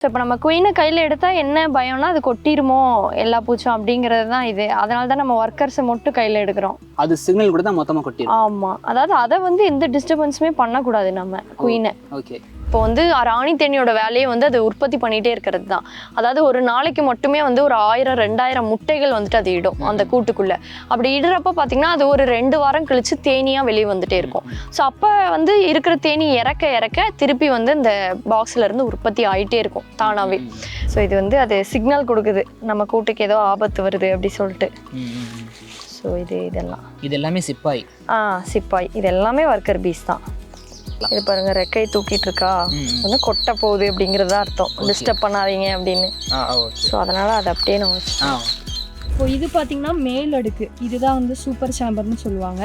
So இப்போ நம்ம குயினை கையில் எடுத்தால் என்ன பயம்னா அது கொட்டிருமோ எல்லா பூச்சும் அப்படிங்கிறது தான் இது. அதனால தான் நம்ம ஒர்க்கர்ஸை மட்டும் கையில் எடுக்கிறோம். அது சிக்னல் கூட தான் மொத்தமாக கொட்டிடும் ஆமாம் அதாவது அதை வந்து எந்த டிஸ்டர்பன்ஸுமே பண்ணக்கூடாது நம்ம குயினை ஓகே இப்போ வந்து ராணி தேனியோட வேலையை வந்து அது உற்பத்தி பண்ணிகிட்டே இருக்கிறது தான். அதாவது ஒரு நாளைக்கு மட்டுமே வந்து ஒரு ஆயிரம் ரெண்டாயிரம் முட்டைகள் வந்துட்டு அது இடும் அந்த கூட்டுக்குள்ளே. அப்படி இடுறப்ப பார்த்தீங்கன்னா அது ஒரு ரெண்டு வாரம் கழிச்சு தேனியாக வெளியே வந்துட்டே இருக்கும். ஸோ அப்போ வந்து இருக்கிற தேனி இறக்க இறக்க திருப்பி வந்து இந்த பாக்ஸ்ல இருந்து உற்பத்தி ஆயிட்டே இருக்கும் தானாகவே ஸோ இது வந்து அது சிக்னல் கொடுக்குது. நம்ம கூட்டுக்கு ஏதோ ஆபத்து வருது அப்படி சொல்லிட்டு. ஸோ இது இதெல்லாம். இது எல்லாமே சிப்பாய். ஆ சிப்பாய். இது எல்லாமே ஒர்க்கர் பீஸ் தான். இது பாருங்க ரெக்கை தூக்கிட்டு இருக்கா வந்து கொட்ட போகுது அப்படிங்கிறது தான் அர்த்தம் டிஸ்டர்ப் பண்ணாதீங்க அப்படின்னு. ஸோ அதனால அதை அப்படியே நம்ம இப்போ இது பார்த்தீங்கன்னா மேல் அடுக்கு. இதுதான் வந்து சூப்பர் சேம்பர்னு சொல்லுவாங்க.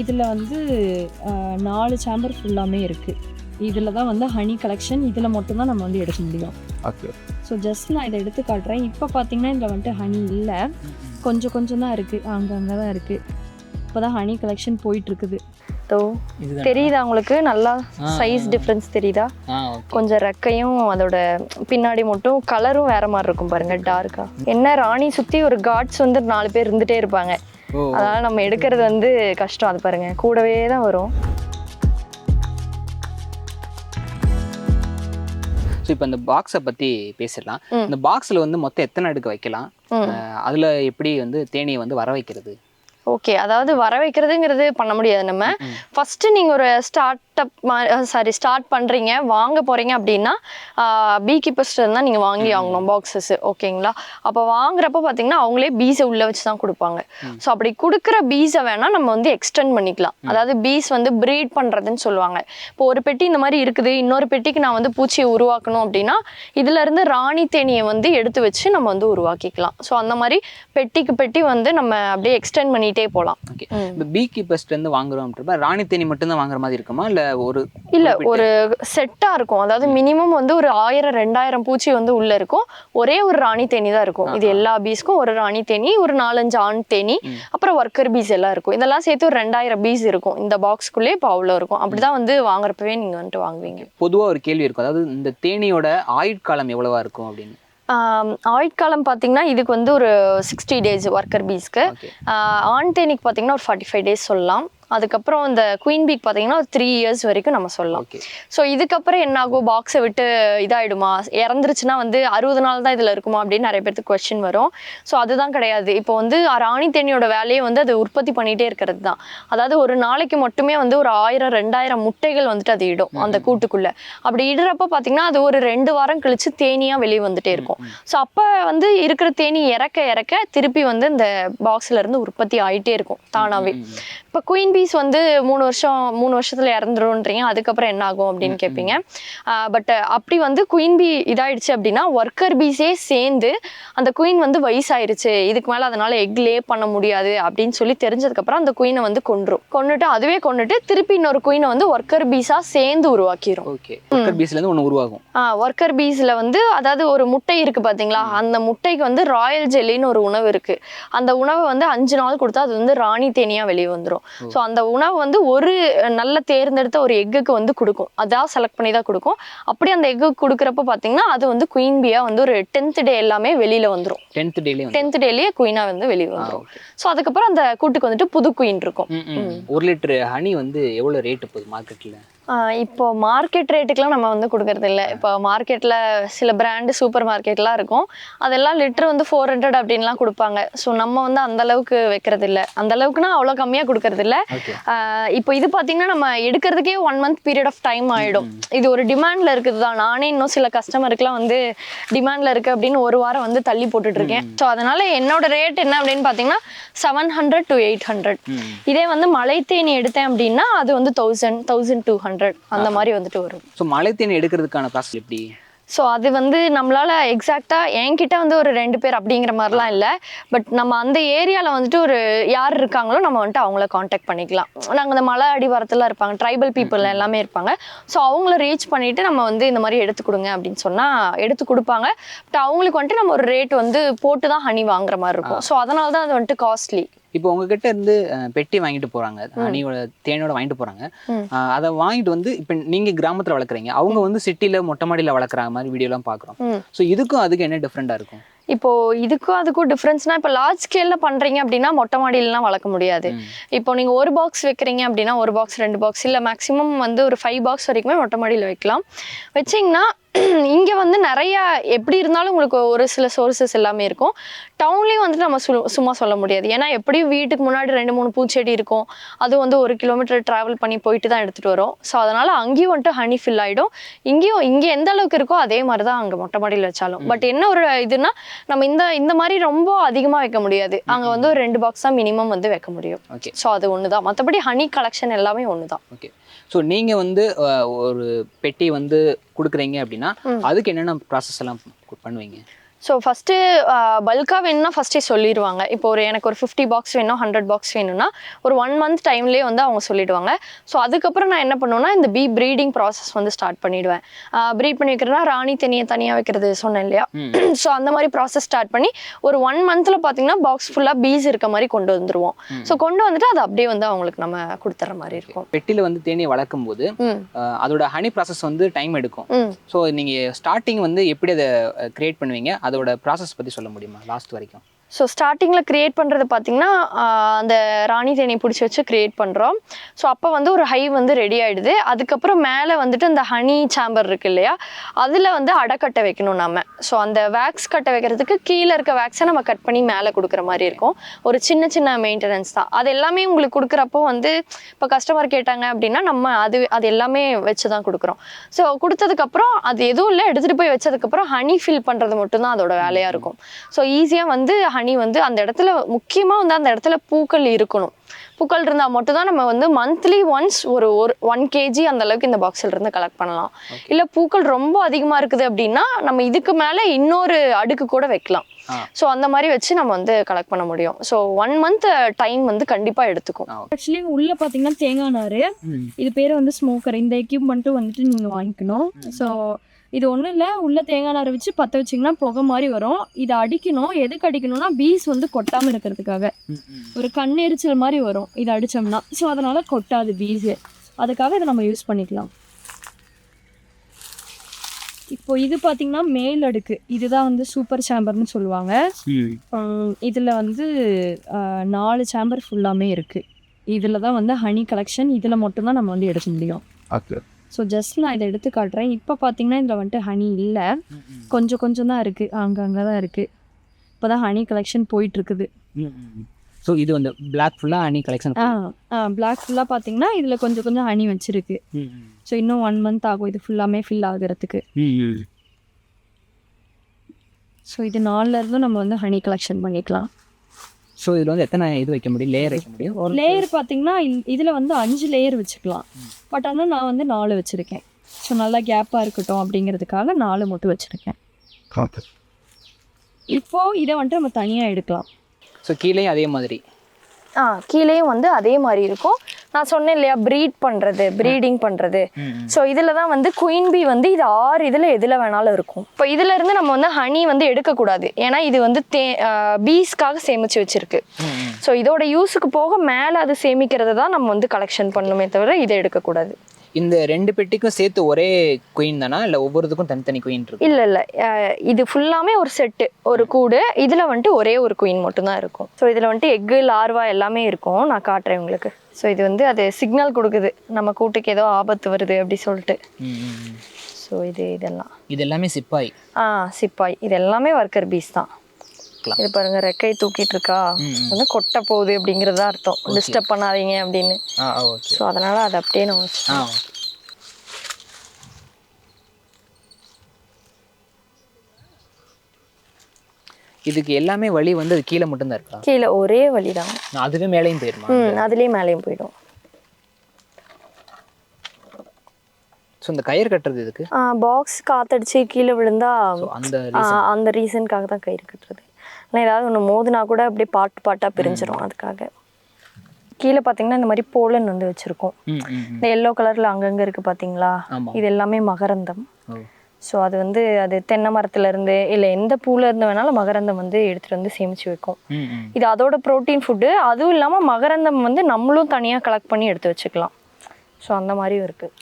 இதில் வந்து நாலு சேம்பர் ஃபுல்லாமே இருக்குது இதில் தான் வந்து ஹனி கலெக்ஷன் இதில் மட்டும்தான் நம்ம வந்து எடுக்க முடியும். ஓகே. ஸோ ஜஸ்ட் நான் இதை எடுத்து காட்டுறேன். இப்போ பார்த்தீங்கன்னா இதில் வந்துட்டு ஹனி இல்லை. கொஞ்சம் கொஞ்சம் தான் இருக்குது அங்கங்கே தான் இருக்குது இப்போ தான் ஹனி கலெக்ஷன் போயிட்டுருக்குது இதுதான்? தெரியுதா உங்களுக்கு? நல்லா சைஸ் டிஃப்ரென்ஸ் தெரியுதா? கொஞ்சம் ரெக்கையும் அதோட பின்னாடி மட்டும் கலரும் வேற மாதிரி இருக்கும் பாருங்க டார்க்கா என்ன ராணி சுத்தி ஒரு காட்ஸ் வந்து நாலு பேர் இருந்துட்டே இருப்பாங்க. ஓ அதனால நம்ம எடுக்கிறது வந்து கஷ்டம் அது பாருங்க. கூடவே தான் வரும். ஸோ இப்போ இந்த பாக்ஸை பற்றி பேசிடலாம். இந்த பாக்ஸில் வந்து மொத்தம் எத்தனை அடுக்கு வைக்கலாம்? அதுல எப்படி வந்து தேனியை வந்து வர வைக்கிறது? ஓகே அதாவது வர வைக்கிறதுங்கிறது பண்ண முடியாது நம்ம. ஃபர்ஸ்ட் நீங்க ஒரு ஸ்டார்ட் அப் சாரி ஸ்டார்ட் பண்றீங்க வாங்க போறீங்க அப்படின்னா பீ கீப்பர்ஸ்ட் தான் நீங்க வாங்கி ஆகணும் பாக்ஸஸ் ஓகேங்களா? அப்போ வாங்குறப்ப பாத்தீங்கன்னா அவங்களே பீஸை உள்ள வச்சு தான் கொடுப்பாங்க. ஸோ அப்படி கொடுக்குற பீஸை வேணா நம்ம வந்து எக்ஸ்டெண்ட் பண்ணிக்கலாம். அதாவது பீஸ் வந்து ப்ரீட் பண்றதுன்னு சொல்லுவாங்க. இப்போ ஒரு பெட்டி இந்த மாதிரி இருக்குது இன்னொரு பெட்டிக்கு நான் வந்து பூச்சியை உருவாக்கணும் அப்படின்னா இதுல இருந்து ராணி தேனியை வந்து எடுத்து வச்சு நம்ம வந்து உருவாக்கிக்கலாம். ஸோ அந்த மாதிரி பெட்டிக்கு பெட்டி வந்து நம்ம அப்படியே எக்ஸ்டெண்ட் பண்ணிட்டே போகலாம் ஓகே இப்போ பீ கீப்பர்ஸ்லேருந்து வாங்குறோம் அப்படின்றப்ப ராணி தேனி மட்டும்தான் வாங்குற மாதிரி இருக்குமா? இல்லை ஒரு இல்ல ஒரு செட்டா இருக்கும். அதாவது மினிமம் வந்து ஒரு ஆயிரம் ரெண்டாயிரம் பூச்சி வந்து உள்ள இருக்கும். ஒரே ஒரு ராணி தேனி தான் இருக்கும். இது எல்லா பீஸ்க்கும் ஒரு ராணி தேனி ஒரு நாலஞ்சு ஆண் தேனி அப்புறம் ஒர்க்கர் பீஸ் எல்லாம் இருக்கும். இதெல்லாம் சேர்த்து ஒரு ரெண்டாயிரம் பீஸ் இருக்கும். இந்த பாக்ஸ்க்குள்ளே இப்போ அவ்வளோ இருக்கும். அப்படிதான் வந்து வாங்குறப்பவே நீங்க வந்துட்டு வாங்குவீங்க. பொதுவா ஒரு கேள்வி இருக்கும். அதாவது இந்த தேனியோட ஆயுட்காலம் எவ்வளவா இருக்கும் அப்படின்னு? ஆயுட்காலம் பார்த்தீங்கன்னா இதுக்கு வந்து ஒரு சிக்ஸ்டி டேஸ் ஒர்க்கர் பீஸ்க்கு ஆண் தேனிக்கு பார்த்தீங்கன்னா ஒரு ஃபார்ட்டி ஃபைவ் டேஸ் சொல்லலாம். அதுக்கப்புறம் இந்த குயின் பீக் பார்த்தீங்கன்னா ஒரு த்ரீ இயர்ஸ் வரைக்கும் நம்ம சொல்லலாம். ஸோ இதுக்கப்புறம் என்ன ஆகும் பாக்ஸை விட்டு இதாயிடுமா? இறந்துருச்சுன்னா வந்து அறுபது நாள் தான் இதில் இருக்குமா? அப்படின்னு நிறைய பேருக்கு கொஸ்டின் வரும். ஸோ அதுதான் கிடையாது. இப்போ வந்து ராணி தேனியோட வேலையை வந்து அது உற்பத்தி பண்ணிட்டே இருக்கிறது தான். அதாவது ஒரு நாளைக்கு மட்டுமே வந்து ஒரு ஆயிரம் ரெண்டாயிரம் முட்டைகள் வந்துட்டு அது இடும் அந்த கூட்டுக்குள்ள. அப்படி இடுறப்ப பார்த்தீங்கன்னா அது ஒரு ரெண்டு வாரம் கழிச்சு தேனியா வெளியே வந்துட்டே இருக்கும். ஸோ அப்போ வந்து இருக்கிற தேனி இறக்க இறக்க திருப்பி வந்து இந்த பாக்ஸ்ல இருந்து உற்பத்தி ஆயிட்டே இருக்கும் தானாவே. இப்போ குயின் பீஸ் வந்து மூணு வருஷம் மூணு வருஷத்துல இறந்துருன்றீங்க அதுக்கப்புறம் என்ன ஆகும் அப்படின்னு கேட்பீங்க பட் அப்படி வந்து குயின் பீ இதாயிடுச்சு அப்படின்னா ஒர்க்கர் பீஸே சேர்ந்து அந்த குயின் வந்து வயசாயிருச்சு. இதுக்கு மேல அதனால எக் லே பண்ண முடியாது அப்படின்னு சொல்லி தெரிஞ்சதுக்கப்புறம் அந்த குயினை வந்து கொன்றும். கொன்னுட்டு அதுவே கொன்னுட்டு திருப்பி இன்னொரு குயினை வந்து ஒர்க்கர் பீஸா சேர்ந்து உருவாக்கிரும். ஓகே. ஒர்க்கர் ஒன்று உருவாகும். ஒர்க்கர் பீஸில் வந்து அதாவது ஒரு முட்டை இருக்கு பாத்தீங்களா? அந்த முட்டைக்கு வந்து ராயல் ஜெல்லின்னு ஒரு உணவு இருக்கு. அந்த உணவை வந்து அஞ்சு நாள் கொடுத்தா அது வந்து ராணி தேனியா வெளியே வந்துடும் ஸோ அந்த உணவு வந்து ஒரு நல்ல தேர்ந்தெடுத்த ஒரு எக்குக்கு வந்து கொடுக்கும். அதான் செலக்ட் பண்ணி தான் கொடுக்கும். அப்படி அந்த எக்கு கொடுக்குறப்ப பார்த்தீங்கன்னா அது வந்து குயின் பியா வந்து ஒரு டென்த் டே எல்லாமே வெளியில வந்துடும் டென்த் டேலேயே வந்து டென்த் டேலயே குயினா வந்து வெளியே வந்துடும். ஸோ அதுக்கப்புறம் அந்த கூட்டுக்கு வந்துட்டு புது குயின் இருக்கும். ஒரு லிட்டர் ஹனி வந்து எவ்வளோ ரேட்டு போகுது மார்க்கெட்டில் இப்போ மார்க்கெட் ரேட்டுக்குலாம் நம்ம வந்து கொடுக்கறது இல்லை இப்போ மார்க்கெட்டில் சில பிராண்டு சூப்பர் மார்க்கெட்லாம் இருக்கும். அதெல்லாம் லிட்டர் வந்து ஃபோர் ஹண்ட்ரட் அப்படின்லாம் கொடுப்பாங்க. ஸோ நம்ம வந்து அந்த அளவுக்கு வைக்கிறது இல்லை அந்த அளவுக்குனா அவ்வளோ கம்மியாக கொடுக்கறது இல்லை இப்போ இது பார்த்தீங்கன்னா நம்ம எடுக்கிறதுக்கே one month period of time ஆகிடும் இது ஒரு டிமாண்டில் இருக்குது தான் நானே இன்னும் சில கஸ்டமருக்குலாம் வந்து டிமாண்டில் இருக்குது அப்படின்னு ஒரு வாரம் வந்து தள்ளி போட்டுட்டு இருக்கேன் ஸோ அதனால என்னோட ரேட் என்ன அப்படின்னு பார்த்தீங்கன்னா seven hundred to eight hundred இதே வந்து மலை தேனி எடுத்தேன் அப்படின்னா அது வந்து தௌசண்ட் தௌசண்ட் டூ ஹண்ட்ரட் அந்த மாதிரி வந்துட்டு வரும். ஸோ மலை தேனி எடுக்கிறதுக்கான ப்ராசஸ் எப்படி? ஸோ அது வந்து நம்மளால எக்ஸாக்டாக என்கிட்ட வந்து ஒரு ரெண்டு பேர் அப்படிங்கிற மாதிரிலாம் இல்லை. பட் நம்ம அந்த ஏரியாவில் வந்துட்டு ஒரு யார் இருக்காங்களோ நம்ம வந்துட்டு அவங்கள காண்டாக்ட் பண்ணிக்கலாம். நாங்கள் இந்த மலை அடிவாரத்தில் இருப்பாங்க. ட்ரைபல் பீப்புள் எல்லாமே இருப்பாங்க. ஸோ அவங்கள ரீச் பண்ணிட்டு நம்ம வந்து இந்த மாதிரி எடுத்து கொடுங்க அப்படின்னு சொன்னால் எடுத்து கொடுப்பாங்க. பட் அவங்களுக்கு வந்துட்டு நம்ம ஒரு ரேட் வந்து போட்டு தான் ஹனி வாங்குற மாதிரி இருக்கும். ஸோ அதனால தான் அது வந்துட்டு காஸ்ட்லி இப்போ உங்ககிட்ட இருந்து பெட்டி வாங்கிட்டு போறாங்க. ஹனியோட தேனோட வாங்கிட்டு போறாங்க. அதை வாங்கிட்டு வந்து இப்போ நீங்க கிராமத்துல வளர்க்குறீங்க. அவங்க வந்து சிட்டில மொட்டை மாடியில வளர்க்குற மாதிரி வீடியோலாம் பார்க்குறோம் ம். ஸோ இதுக்கும் அதுக்கு என்ன டிஃப்ரெண்டா இருக்கும்? இப்போ இதுக்கும் அதுக்கும் டிஃப்ரென்ஸ்னா இப்போ லார்ஜ் ஸ்கேல்ல பண்றீங்க அப்படின்னா மொட்டை மாடியிலலாம் வளர்க்க முடியாது. இப்போ நீங்க ஒரு பாக்ஸ் வைக்கிறீங்க அப்படின்னா ஒரு பாக்ஸ் ரெண்டு பாக்ஸ் இல்ல மேக்ஸிமம் வந்து ஒரு ஃபைவ் பாக்ஸ் வரைக்குமே மொட்டை மாடியில் வைக்கலாம். வச்சிங்கன்னா இங்க வந்து நிறைய எப்படி இருந்தாலும் உங்களுக்கு ஒரு சில சோர்சஸ் எல்லாமே இருக்கும். டவுன்லேயும் வந்துட்டு நம்ம சு- சும்மா சொல்ல முடியாது. ஏன்னா எப்படியும் வீட்டுக்கு முன்னாடி ரெண்டு மூணு பூச்செடி இருக்கும். அது வந்து ஒரு கிலோமீட்டர் டிராவல் பண்ணி போயிட்டு தான் எடுத்துட்டு வரும். ஸோ அதனால அங்கேயும் வந்துட்டு ஹனி ஃபில் ஆயிடும். இங்கேயும் இங்கே எந்த அளவுக்கு இருக்கோ அதே மாதிரி தான் அங்கே மொட்டை மாடியில் வச்சாலும். பட் என்ன ஒரு இதுனா நம்ம இந்த இந்த மாதிரி ரொம்ப அதிகமாக வைக்க முடியாது. அங்கே வந்து ஒரு ரெண்டு பாக்ஸ் தான் மினிமம் வந்து வைக்க முடியும். ஓகே ஸோ அது ஒன்று தான் மற்றபடி ஹனி கலெக்ஷன் எல்லாமே ஒன்று தான் ஓகே ஸோ நீங்கள் வந்து ஒரு பெட்டி வந்து கொடுக்குறீங்க அப்படின்னா. அதுக்கு என்னென்ன ப்ராசஸ் எல்லாம் பண்ணுவீங்க? ஸோ ஃபஸ்ட்டு பல்காக வேணும்னா ஃபஸ்ட்டே சொல்லிடுவாங்க. இப்போ ஒரு எனக்கு ஒரு ஃபிஃப்டி பாக்ஸ் வேணும் ஹண்ட்ரட் பாக்ஸ் வேணும்னா ஒரு ஒன் மந்த் டைம்லேயே வந்து அவங்க சொல்லிடுவாங்க. ஸோ அதுக்கப்புறம் நான் என்ன பண்ணுவேன்னா இந்த பீ ப்ரீடிங் ப்ராசஸ் வந்து ஸ்டார்ட் பண்ணிடுவேன். ப்ரீட் பண்ணி வைக்கிறேன்னா ராணி தனியை தனியாக வைக்கிறது சொன்னேன் இல்லையா. ஸோ அந்த மாதிரி ப்ராசஸ் ஸ்டார்ட் பண்ணி ஒரு ஒன் மந்த்தில் பார்த்தீங்கன்னா பாக்ஸ் ஃபுல்லாக பீஸ் இருக்க மாதிரி கொண்டு வந்துருவோம். ம். ஸோ கொண்டு வந்துட்டு அதை அப்படியே வந்து அவங்களுக்கு நம்ம கொடுத்துற மாதிரி இருக்கும். பெட்டியில் வந்து தேனியை வளர்க்கும் போது அதோட ஹனி ப்ராசஸ் வந்து டைம் எடுக்கும். ஸோ நீங்கள் ஸ்டார்டிங் வந்து எப்படி அதை கிரியேட் பண்ணுவீங்க? அதோட ப்ராசஸ் பற்றி சொல்ல முடியுமா? லாஸ்ட் வரைக்கும். ஸோ ஸ்டார்டிங்கில் க்ரியேட் பண்ணுறது பார்த்தீங்கன்னா அந்த ராணி தேனியை பிடிச்சி வச்சு க்ரியேட் பண்ணுறோம் ஸோ அப்போ வந்து ஒரு ஹை வந்து ரெடி ஆகிடுது அதுக்கப்புறம் மேலே வந்துட்டு அந்த ஹனி சாம்பர் இருக்கு இல்லையா அதில் வந்து அடைக்கட்டை வைக்கணும் நம்ம ஸோ அந்த வேக்ஸ் கட்டை வைக்கிறதுக்கு கீழே இருக்க வேக்ஸை நம்ம கட் பண்ணி மேலே கொடுக்குற மாதிரி இருக்கும். ஒரு சின்ன சின்ன மெயின்டெனன்ஸ் தான். அது எல்லாமே உங்களுக்கு கொடுக்குறப்போ வந்து இப்போ கஸ்டமர் கேட்டாங்க அப்படின்னா நம்ம அது அது எல்லாமே வச்சு தான் கொடுக்குறோம். ஸோ கொடுத்ததுக்கப்புறம் அது எதுவும் இல்லை. எடுத்துகிட்டு போய் வச்சதுக்கப்புறம் ஹனி ஃபில் பண்ணுறது மட்டும்தான் அதோட வேலையாக இருக்கும். ஸோ ஈஸியாக வந்து ஹனி வந்து அந்த இடத்துல முக்கியமாக வந்து அந்த இடத்துல பூக்கள் இருக்கணும். பூக்கள் இருந்தால் மட்டும்தான் நம்ம வந்து மந்த்லி ஒன்ஸ் ஒரு ஒரு ஒன் கேஜி அந்த அளவுக்கு இந்த பாக்ஸில் இருந்து கலெக்ட் பண்ணலாம். இல்லை பூக்கள் ரொம்ப அதிகமாக இருக்குது அப்படின்னா நம்ம இதுக்கு மேலே இன்னொரு அடுக்கு கூட வைக்கலாம். ஸோ அந்த மாதிரி வச்சு நம்ம வந்து கலெக்ட் பண்ண முடியும். ஸோ ஒன் மந்த் டைம் வந்து கண்டிப்பாக எடுத்துக்கும். ஆக்சுவலி உள்ள பாத்தீங்கன்னா தேங்காய் நார். இது பேர் வந்து ஸ்மோக்கர் இந்த எக்யூப்மெண்ட்டும் வந்துட்டு நீங்கள் வாங்கிக்கணும். ஸோ இது ஒன்றும் இல்லை உள்ள தேங்காய் நாரை வச்சு பற்ற வச்சிங்கன்னா புகை மாதிரி வரும். இதை அடிக்கணும். எதுக்கு அடிக்கணும்னா பீஸ் வந்து கொட்டாமல் இருக்கிறதுக்காக. ஒரு கண்ணெரிச்சல் மாதிரி வரும். இதை அடித்தோம்னா ஸோ அதனால் கொட்டாது பீஸு அதுக்காக இதை நம்ம யூஸ் பண்ணிக்கலாம். இப்போ இது பார்த்தீங்கன்னா மேல் அடுக்கு. இதுதான் வந்து சூப்பர் சேம்பர்னு சொல்லுவாங்க. இதில் வந்து நாலு சேம்பர் ஃபுல்லாமே இருக்குது இதில் தான் வந்து ஹனி கலெக்ஷன் இதில் மட்டும்தான் நம்ம வந்து எடுக்க முடியும். ஸோ ஜஸ்ட் நான் இதை எடுத்து காட்டுறேன். இப்போ பார்த்தீங்கன்னா இதில் வந்துட்டு ஹனி இல்லை. கொஞ்சம் கொஞ்சம் தான் இருக்குது அங்கங்கே தான் இருக்குது இப்போ தான் ஹனி கலெக்ஷன் போயிட்டுருக்குது. ஸோ இது வந்து பிளாக் ஃபுல்லாக ஹனி கலெக்ஷன் ஆ ஆ பிளாக் ஃபுல்லாக பார்த்தீங்கன்னா இதில் கொஞ்சம் கொஞ்சம் ஹனி வச்சிருக்கு. ஸோ இன்னும் ஒன் மந்த் ஆகும். இது ஃபுல்லாமே ஃபில் ஆகுறதுக்கு. ஸோ இது நாலுல இருந்தும் நம்ம வந்து ஹனி கலெக்ஷன் பண்ணிக்கலாம். ஸோ இதில் வந்து எத்தனை இது வைக்க முடியும்? லேயர் வைக்க முடியும்? ஒரு லேயர் பார்த்தீங்கன்னா இதில் வந்து அஞ்சு லேயர் வச்சுக்கலாம். பட் ஆனால் நான் வந்து நாலு வச்சுருக்கேன். ஸோ நல்லா கேப்பாக இருக்கட்டும் அப்படிங்கிறதுக்காக நாலு மட்டும் வச்சுருக்கேன். இப்போ இதை வந்துட்டு நம்ம தனியாக எடுக்கலாம். ஸோ கீழேயும் அதே மாதிரி. ஆ கீழேயும் வந்து அதே மாதிரி இருக்கும். நான் சொன்னேன் இல்லையா ப்ரீட் பண்ணுறது ப்ரீடிங் பண்ணுறது ஸோ இதில் தான் வந்து குயின் பீ வந்து இது ஆறு இதில் எதில் வேணாலும் இருக்கும். இப்போ இதுல இருந்து நம்ம வந்து ஹனி வந்து எடுக்கக்கூடாது. ஏன்னா இது வந்து தே பீஸ்க்காக சேமிச்சு வச்சிருக்கு. ஸோ இதோட யூஸுக்கு போக மேலே அது சேமிக்கிறது தான் நம்ம வந்து கலெக்ஷன் பண்ணணுமே தவிர இதை எடுக்கக்கூடாது. இந்த ரெண்டு பெட்டிக்கும் சேர்த்து ஒரே குயின் தானா? இல்லை ஒவ்வொருத்துக்கும் தனித்தனி குயின் இருக்கு? இல்லை இல்லை. இது ஃபுல்லாமே ஒரு செட்டு ஒரு கூடு. இதில் வந்துட்டு ஒரே ஒரு குயின் மட்டும்தான் இருக்கும். ஸோ இதில் வந்துட்டு எக்கு லார்வா எல்லாமே இருக்கும். நான் காட்டுறேன் உங்களுக்கு. ஸோ இது வந்து அது சிக்னல் கொடுக்குது. நம்ம கூட்டுக்கு ஏதோ ஆபத்து வருது அப்படி சொல்லிட்டு. ஸோ இது இதெல்லாம். இது எல்லாமே சிப்பாய். ஆ சிப்பாய். இது எல்லாமே ஒர்க்கர் பீஸ் தான். க்கலாம். இது பாருங்க ரெக்கை தூக்கிட்டு இருக்கா வந்து கொட்ட போகுது அப்படிங்கிறதா அர்த்தம். டிஸ்டர்ப் பண்ணாதீங்க அப்படின்னு. ஸோ அதனால அதை அப்படியே நம்ம இதுக்கு எல்லாமே வழி வந்து அது கீழே மட்டும்தான் இருக்கா? கீழே ஒரே வழி தான் அதுவே மேலேயும் போயிருமா? ம் அதுலேயே மேலேயும் போயிடும். ஸோ இந்த கயிறு கட்டுறது இதுக்கு பாக்ஸ் காத்தடிச்சு கீழே விழுந்தா அந்த அந்த ரீசனுக்காக தான் கயிறு கட்டுறது. ஆனால் ஏதாவது ஒன்று மோதுனா கூட அப்படியே பாட்டு பாட்டாக பிரிஞ்சிரும் அதுக்காக. கீழே பார்த்தீங்கன்னா இந்த மாதிரி போலன் வந்து வச்சுருக்கோம். இந்த எல்லோ கலரில் அங்கங்கே இருக்குது பார்த்தீங்களா இது எல்லாமே மகரந்தம். ஸோ அது வந்து அது தென்னை மரத்துலேருந்து இல்லை எந்த பூல இருந்து வேணாலும் மகரந்தம் வந்து எடுத்துகிட்டு வந்து சேமித்து வைக்கும். இது அதோட ப்ரோட்டீன் ஃபுட்டு அதுவும் இல்லாமல் மகரந்தம் வந்து நம்மளும் தனியாக கலெக்ட் பண்ணி எடுத்து வச்சுக்கலாம். ஸோ அந்த மாதிரியும் இருக்குது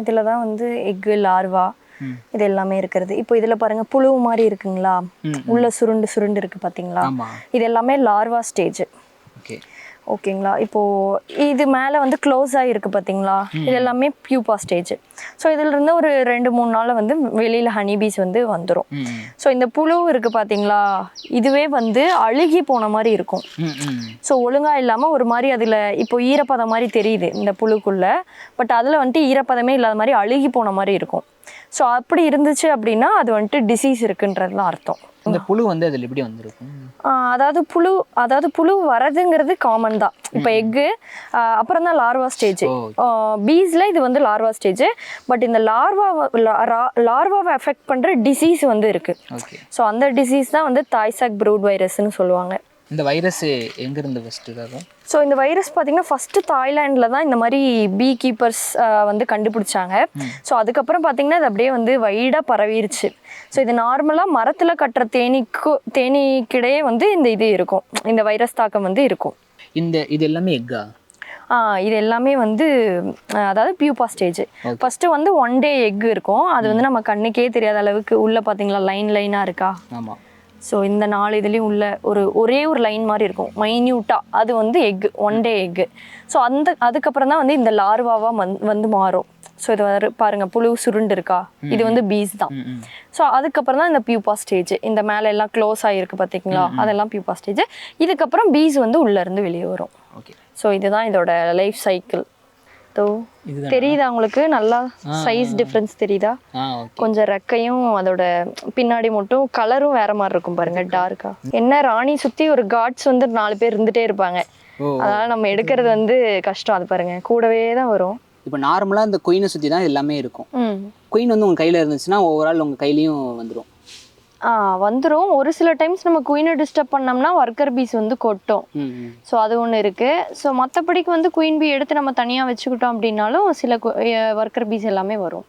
இதில் தான் வந்து எக்கு லார்வா. இது எல்லாமே இருக்கிறது. இப்போ இதில் பாருங்கள் புழு மாதிரி இருக்குங்களா? உள்ள சுருண்டு சுருண்டு இருக்குது பார்த்தீங்களா இது எல்லாமே லார்வா ஸ்டேஜ். ஓகே. ஓகேங்களா? இப்போ இது மேலே வந்து க்ளோஸ் ஆகிருக்கு பார்த்தீங்களா இது எல்லாமே பியூப்பா ஸ்டேஜ் ஸோ இதுல இருந்து ஒரு ரெண்டு மூணு நாளில் வந்து வெளியில் ஹனிபீஸ் வந்து வந்துடும். ஸோ இந்த புழு இருக்குது பார்த்தீங்களா இதுவே வந்து அழுகி போன மாதிரி இருக்கும். ஸோ ஒழுங்காக இல்லாமல் ஒரு மாதிரி அதில் இப்போ ஈரப்பதம் மாதிரி தெரியுது இந்த புழுக்குள்ள. பட் அதில் வந்துட்டு ஈரப்பதமே இல்லாத மாதிரி அழுகி போன மாதிரி இருக்கும். ஸோ அப்படி இருந்துச்சு அப்படின்னா அது வந்துட்டு டிசீஸ் இருக்குன்றதுலாம் அர்த்தம். இந்த புழு வந்து அதில் எப்படி வந்திருக்கும்? அதாவது புழு அதாவது புழு வரதுங்கிறது காமன் தான். இப்போ எக்கு அப்புறம் தான் லார்வா ஸ்டேஜ் பீஸில் இது வந்து லார்வா ஸ்டேஜ் பட் இந்த லார்வா லார்வாவை எஃபெக்ட் பண்ணுற டிசீஸ் வந்து இருக்குது ஸோ அந்த டிசீஸ் தான் வந்து தாய்சாக் ப்ரூட் வைரஸ்னு சொல்லுவாங்க. இந்த வைரஸ் எங்கேருந்து ஃபஸ்ட்டு இதாகும்? ஸோ இந்த வைரஸ் பார்த்தீங்கன்னா ஃபஸ்ட்டு தாய்லாண்டில் தான் இந்த மாதிரி பீ கீப்பர்ஸ் வந்து கண்டுபிடிச்சாங்க. ஸோ அதுக்கப்புறம் பார்த்தீங்கன்னா இது அப்படியே வந்து வைடாக பரவிருச்சு. ஸோ இது நார்மலாக மரத்தில் கட்டுற தேனீக்கு தேனீக்கிடையே வந்து இந்த இது இருக்கும். இந்த வைரஸ் தாக்கம் வந்து இருக்கும். இந்த இது எல்லாமே எக்கா இது எல்லாமே வந்து அதாவது பியூப்பா ஸ்டேஜ் ஃபஸ்ட்டு வந்து ஒன் டே எக் இருக்கும். அது வந்து நம்ம கண்ணுக்கே தெரியாத அளவுக்கு உள்ளே பார்த்தீங்களா லைன் லைனாக இருக்கா? ஆமாம் ஸோ இந்த நாலு இதுலேயும் உள்ள ஒரு ஒரே ஒரு லைன் மாதிரி இருக்கும். மைன்யூட்டாக அது வந்து egg one day egg so அந்த அதுக்கப்புறம் தான் வந்து இந்த லார்வாவாக வந் வந்து மாறும். ஸோ இது வரு பாருங்க புழு சுருண்டு இருக்கா? இது வந்து பீஸ் தான். ஸோ அதுக்கப்புறம் தான் இந்த பியூப்பா ஸ்டேஜ் இந்த மேலே எல்லாம் க்ளோஸ் ஆகிருக்கு பார்த்தீங்களா அதெல்லாம் பியூப்பா ஸ்டேஜ் இதுக்கப்புறம் பீஸ் வந்து உள்ளேருந்து வெளியே வரும். ஓகே ஸோ இதுதான் இதோட லைஃப் சைக்கிள் தோ தெரியுதா உங்களுக்கு? நல்லா சைஸ் டிஃப்ரென்ஸ் தெரியுதா? கொஞ்சம் ரெக்கையும் அதோட பின்னாடி மட்டும் கலரும் வேற மாதிரி இருக்கும் பாருங்க டார்க்கா என்ன ராணி சுத்தி ஒரு காட்ஸ் வந்து நாலு பேர் இருந்துட்டே இருப்பாங்க. அதனால நம்ம எடுக்கிறது வந்து கஷ்டம் அது பாருங்க கூடவே தான் வரும். இப்போ நார்மலாக இந்த குயினை சுற்றி தான் எல்லாமே இருக்கும். குயின் வந்து உங்கள் கையில் இருந்துச்சுன்னா ஓவரால் உங்கள் கையிலையும் வந்துடும் வந்துடும் ஒரு சில டைம்ஸ் நம்ம குயினை டிஸ்டர்ப் பண்ணோம்னா ஒர்க்கர் பீஸ் வந்து கொட்டும். ஸோ அது ஒன்று இருக்குது ஸோ மற்றபடிக்கு வந்து குயின் பீ எடுத்து நம்ம தனியாக வச்சுக்கிட்டோம் அப்படின்னாலும் சில ஒர்க்கர் பீஸ் எல்லாமே வரும்.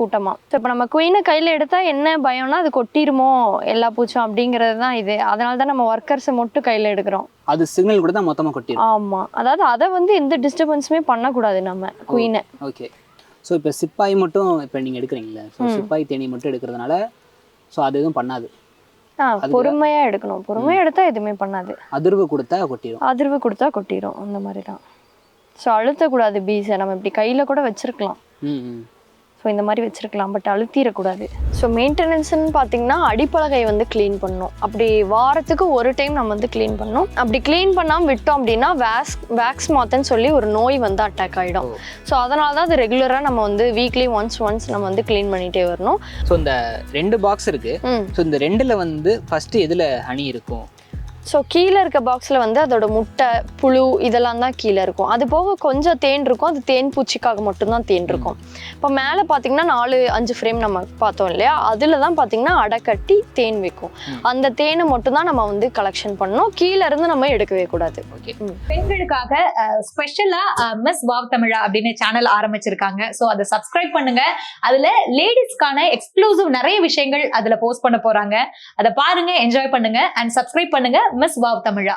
கூட்டமாக ஸோ இப்போ நம்ம குயினை கையில் எடுத்தால் என்ன பயம்னா அது கொட்டிருமோ எல்லா பூச்சும் அப்படிங்கிறது தான் இது. அதனால தான் நம்ம ஒர்க்கர்ஸை மட்டும் கையில் எடுக்கிறோம். அது சிக்னல் கூட தான் மொத்தமாக கொட்டிடும் ஆமாம் அதாவது அதை வந்து எந்த டிஸ்டர்பன்ஸுமே பண்ணக்கூடாது நம்ம குயினை ஓகே ஸோ இப்போ சிப்பாய் மட்டும் இப்போ நீங்கள் எடுக்கிறீங்களா ஸோ சிப்பாய் தேனி மட்டும் எடுக்கிறதுனால ஸோ அது எதுவும் பண்ணாது. ஆ பொறுமையாக எடுக்கணும். பொறுமையாக எடுத்தால் எதுவுமே பண்ணாது. அதிர்வு கொடுத்தா கொட்டிடும் அதிர்வு கொடுத்தா கொட்டிடும் அந்த மாதிரி தான் ஸோ அழுத்தக்கூடாது பீஸை. நம்ம இப்படி கையில் கூட வச்சிருக்கலாம். ஸோ இந்த மாதிரி வச்சிருக்கலாம். பட் அழுத்திடக்கூடாது. ஸோ மெயின்டெனன்ஸ்னு பார்த்தீங்கன்னா அடிப்பலகை வந்து க்ளீன் பண்ணணும் அப்படி வாரத்துக்கு ஒரு டைம் நம்ம வந்து க்ளீன் பண்ணணும் அப்படி க்ளீன் பண்ணாமல் விட்டோம் அப்படின்னா வேக்ஸ் வேக்ஸ் மாத்துன்னு சொல்லி ஒரு நோய் வந்து அட்டாக் ஆகிடும். ஸோ அதனால தான் அது ரெகுலராக நம்ம வந்து வீக்லி ஒன்ஸ் ஒன்ஸ் நம்ம வந்து க்ளீன் பண்ணிகிட்டே வரணும். ஸோ இந்த ரெண்டு பாக்ஸ் இருக்கு. ம். ஸோ இந்த ரெண்டில் வந்து ஃபஸ்ட்டு எதில் ஹனி இருக்கும்? ஸோ கீழே இருக்க பாக்ஸில் வந்து அதோட முட்டை புழு இதெல்லாம் தான் கீழே இருக்கும். அது போக கொஞ்சம் தேன் இருக்கும். அது தேன் பூச்சிக்காக மட்டும்தான் தேன் இருக்கும். இப்போ மேலே பார்த்தீங்கன்னா நாலு அஞ்சு ஃப்ரேம் நம்ம பார்த்தோம் இல்லையா? அதில் தான் பார்த்தீங்கன்னா அடைக்கட்டி தேன் வைக்கும். அந்த தேனை மட்டும்தான் நம்ம வந்து கலெக்ஷன் பண்ணணும். கீழே இருந்து நம்ம எடுக்கவே கூடாது. ஓகே பெண்களுக்காக ஸ்பெஷலா மிஸ் வாவ் தமிழா அப்படின்னு சேனல் ஆரம்பிச்சிருக்காங்க. சோ அதை சப்ஸ்கிரைப் பண்ணுங்க. அதுல லேடிஸ்க்கான எக்ஸ்க்ளூசிவ் நிறைய விஷயங்கள் அதுல போஸ்ட் பண்ண போறாங்க. அதை பாருங்க என்ஜாய் பண்ணுங்க. அண்ட் சப்ஸ்கிரைப் பண்ணுங்க. Miss Wow Tamizha